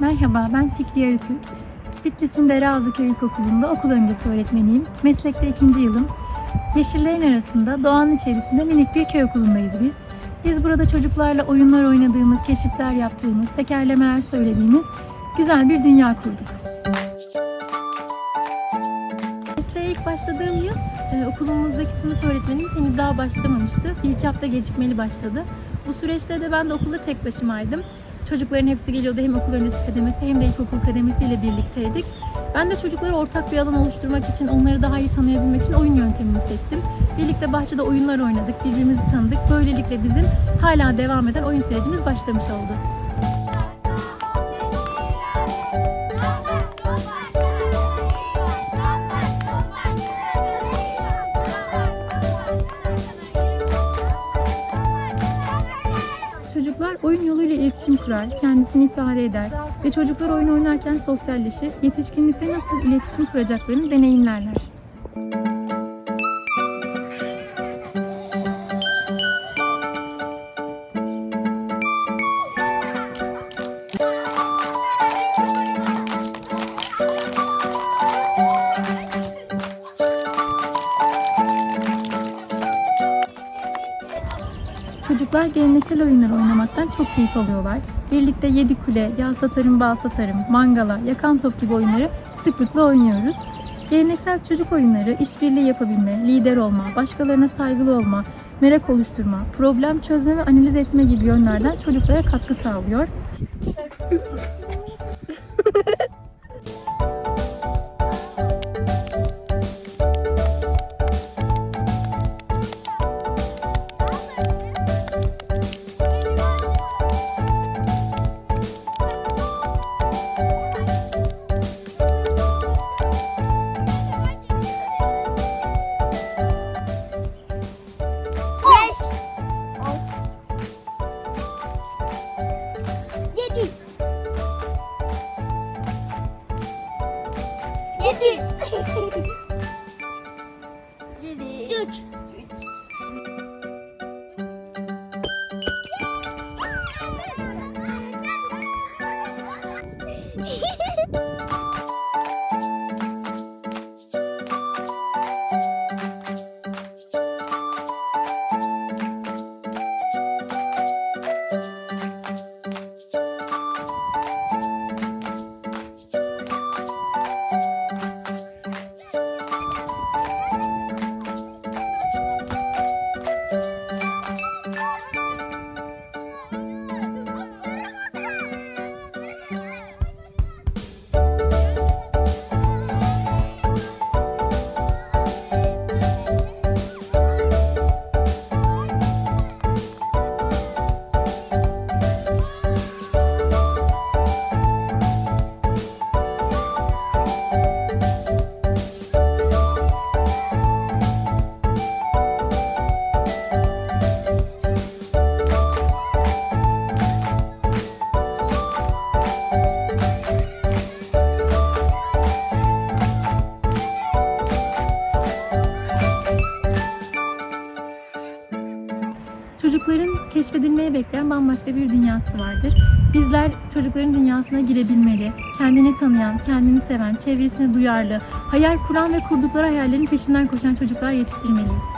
Merhaba, ben Fikri Arıtürk. Bitlis'in Dereazıköy İlkokulu'nda okul öncesi öğretmeniyim. Meslekte ikinci yılım. Yeşillerin arasında, doğanın içerisinde minik bir köy okulundayız biz. Biz burada çocuklarla oyunlar oynadığımız, keşifler yaptığımız, tekerlemeler söylediğimiz güzel bir dünya kurduk. Mesleğe ilk başladığım yıl e, okulumuzdaki sınıf öğretmenimiz henüz daha başlamamıştı. Bir iki hafta gecikmeli başladı. Bu süreçte de ben de okulda tek başımaydım. Çocukların hepsi geliyordu hem okul öncesi kademesi hem de ilkokul kademesiyle birlikteydik. Ben de çocuklara ortak bir alan oluşturmak için, onları daha iyi tanıyabilmek için oyun yöntemini seçtim. Birlikte bahçede oyunlar oynadık, birbirimizi tanıdık. Böylelikle bizim hala devam eden oyun sürecimiz başlamış oldu. Oyun yoluyla iletişim kurar, kendisini ifade eder ve çocuklar oyun oynarken sosyalleşir, yetişkinlikte nasıl iletişim kuracaklarını deneyimlerler. Çocuklar geleneksel oyunlar oynamaktan çok keyif alıyorlar. Birlikte yedi kule, yağ satarım, bal satarım, mangala, yakan top gibi oyunları sıklıkla oynuyoruz. Geleneksel çocuk oyunları işbirliği yapabilme, lider olma, başkalarına saygılı olma, merak oluşturma, problem çözme ve analiz etme gibi yönlerden çocuklara katkı sağlıyor. Yedi. Yedi. Çocukların keşfedilmeye bekleyen bambaşka bir dünyası vardır. Bizler çocukların dünyasına girebilmeli, kendini tanıyan, kendini seven, çevresine duyarlı, hayal kuran ve kurdukları hayallerin peşinden koşan çocuklar yetiştirmeliyiz.